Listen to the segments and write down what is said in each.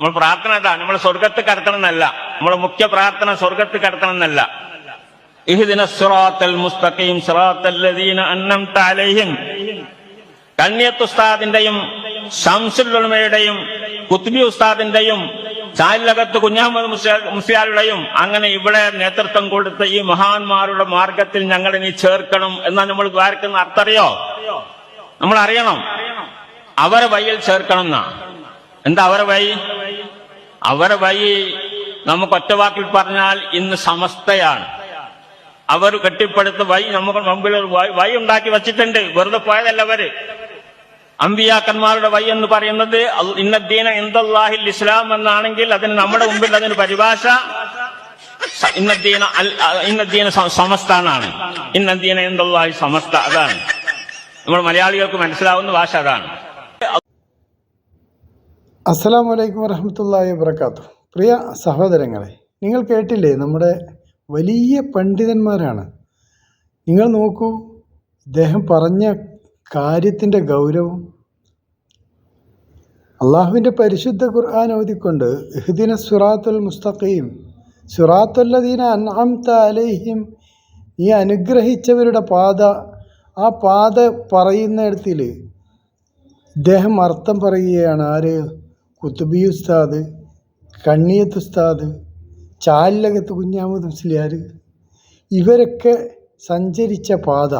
നമ്മൾ പ്രാർത്ഥന ഇതാ നമ്മൾ സ്വർഗത്ത് കടത്തണം എന്നല്ല. നമ്മുടെ മുഖ്യ പ്രാർത്ഥന സ്വർഗത്ത് കടത്തണം എന്നല്ല. കണ്ണിയത്ത് ഉസ്താദിന്റെയും ഷംസുലുമയുടെയും കുത്തുബി ഉസ്താദിന്റെയും ചാലിലകത്ത് കുഞ്ഞഹമ്മദ് മുസ്ലിയാരുടെയും അങ്ങനെ ഇവിടെ നേതൃത്വം കൊടുത്ത ഈ മഹാന്മാരുടെ മാർഗത്തിൽ ഞങ്ങൾ ഇനി ചേർക്കണം എന്നാണ് നമ്മൾ ദ്വാരക്കുന്ന അർത്ഥറിയോ നമ്മൾ അറിയണം അവരെ വഴിയിൽ ചേർക്കണം എന്നാ. എന്താ അവരെ വഴി? അവരെ വഴി നമുക്ക് ഒറ്റവാക്കിൽ പറഞ്ഞാൽ ഇന്ന് സമസ്തയാണ്. അവർ കെട്ടിപ്പടുത്ത വഴി നമുക്ക് മുമ്പിൽ ഒരു വഴി- ഉണ്ടാക്കി വച്ചിട്ടുണ്ട്. വെറുതെ പോയതല്ല അവർ. അമ്പിയാക്കന്മാരുടെ വഴി എന്ന് പറയുന്നത് ഇന്നദ്ദീന ഇന്ദാഹിൽ ഇസ്ലാം എന്നാണെങ്കിൽ അതിന് നമ്മുടെ മുമ്പിൽ അതിന് പരിഭാഷ ഇന്നദ്ദീന ഇന്നദ്ദീന സമസ്താനാണ്. ഇന്നദ്ദീന ഇന്ദല്ലാഹി സമസ്ത അതാണ്. നമ്മൾ മലയാളികൾക്ക് മനസ്സിലാവുന്ന ഭാഷ അതാണ്. അസ്സലാം വലൈക്കും വറഹമത്തല്ലാഹി വബർക്കാത്തു പ്രിയ സഹോദരങ്ങളെ നിങ്ങൾ കേട്ടില്ലേ നമ്മുടെ വലിയ പണ്ഡിതന്മാരാണ്? നിങ്ങൾ നോക്കൂ ഇദ്ദേഹം പറഞ്ഞ കാര്യത്തിന്റെ ഗൗരവം. അള്ളാഹുവിന്റെ പരിശുദ്ധ ഖുർആൻ ഓതിക്കൊണ്ട് ഇഹ്ദിന സുറാത്തുൽ മുസ്തഖീം സുറാത്തുല്ലദീന അൻഅംത അലൈഹിം ഈ അനുഗ്രഹിച്ചവരുടെ പാത ആ പാത പറയുന്ന പറയുന്നിടത്തിൽ ഇദ്ദേഹം അർത്ഥം പറയുകയാണ് ആര്? കുത്തുബി ഉസ്താദ് കണ്ണിയത്ത് ഉസ്താദ് ചാലിലകത്ത് കുഞ്ഞാമത് മുസ്ലിയാർ ഇവരൊക്കെ സഞ്ചരിച്ച പാത.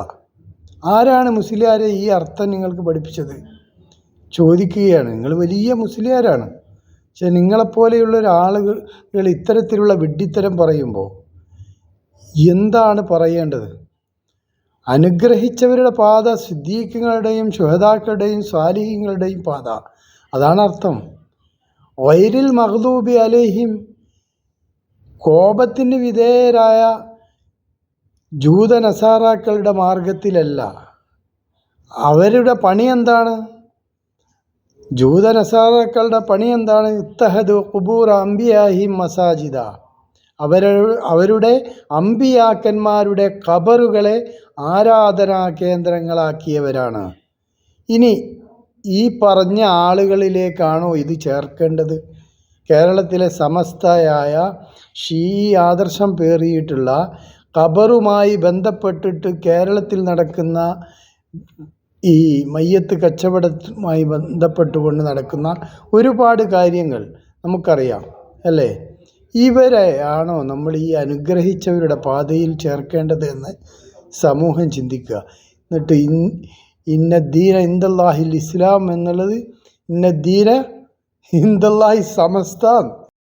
ആരാണ് മുസ്ലിയാരെ ഈ അർത്ഥം നിങ്ങൾക്ക് പഠിപ്പിച്ചത്? ചോദിക്കുകയാണ്. നിങ്ങൾ വലിയ മുസ്ലിയാരാണ്. പക്ഷെ നിങ്ങളെപ്പോലെയുള്ള ഒരാളുകൾ ഇത്തരത്തിലുള്ള വിഡ്ഢിത്തരം പറയുമ്പോൾ എന്താണ് പറയേണ്ടത്? അനുഗ്രഹിച്ചവരുടെ പാത സിദ്ദീഖുകളുടെയും ശുഹതാക്കളുടെയും സ്വാലിഹ്യങ്ങളുടെയും പാത. അതാണ് അർത്ഥം. വൈരിൽ മഹദൂബി അലേഹിം കോപത്തിന് വിധേയരായ ജൂത നസാറാക്കളുടെ മാർഗത്തിലല്ല. അവരുടെ പണി എന്താണ്? ജൂത നസാറാക്കളുടെ പണി എന്താണ്? ഇത്തഹദ് കുബൂർ അംബിയാഹിം മസാജിദ. അവര അവരുടെ അമ്പിയാക്കന്മാരുടെ ഖബറുകളെ ആരാധനാ കേന്ദ്രങ്ങളാക്കിയവരാണ്. ഇനി ഈ പറഞ്ഞ ആളുകളിലേക്കാണോ ഇത് ചേർക്കേണ്ടത്? കേരളത്തിലെ സമസ്തയായ ഷീ ആദർശം പേറിയിട്ടുള്ള ഖബറുമായി ബന്ധപ്പെട്ടിട്ട് കേരളത്തിൽ നടക്കുന്ന ഈ മയ്യത്ത് കച്ചവടവുമായി ബന്ധപ്പെട്ടുകൊണ്ട് നടക്കുന്ന ഒരുപാട് കാര്യങ്ങൾ നമുക്കറിയാം അല്ലേ? ഇവരെ ആണോ നമ്മൾ ഈ അനുഗ്രഹിച്ചവരുടെ പാതയിൽ ചേർക്കേണ്ടത് എന്ന് സമൂഹം ചിന്തിക്കുക. എന്നിട്ട് ഇന്ന ദീന ഇന്ദല്ലാഹിൽ ഇസ്ലാം എന്നുള്ളത് ഇന്ന ദീന ഇന്ദല്ലാഹി സമസ്ത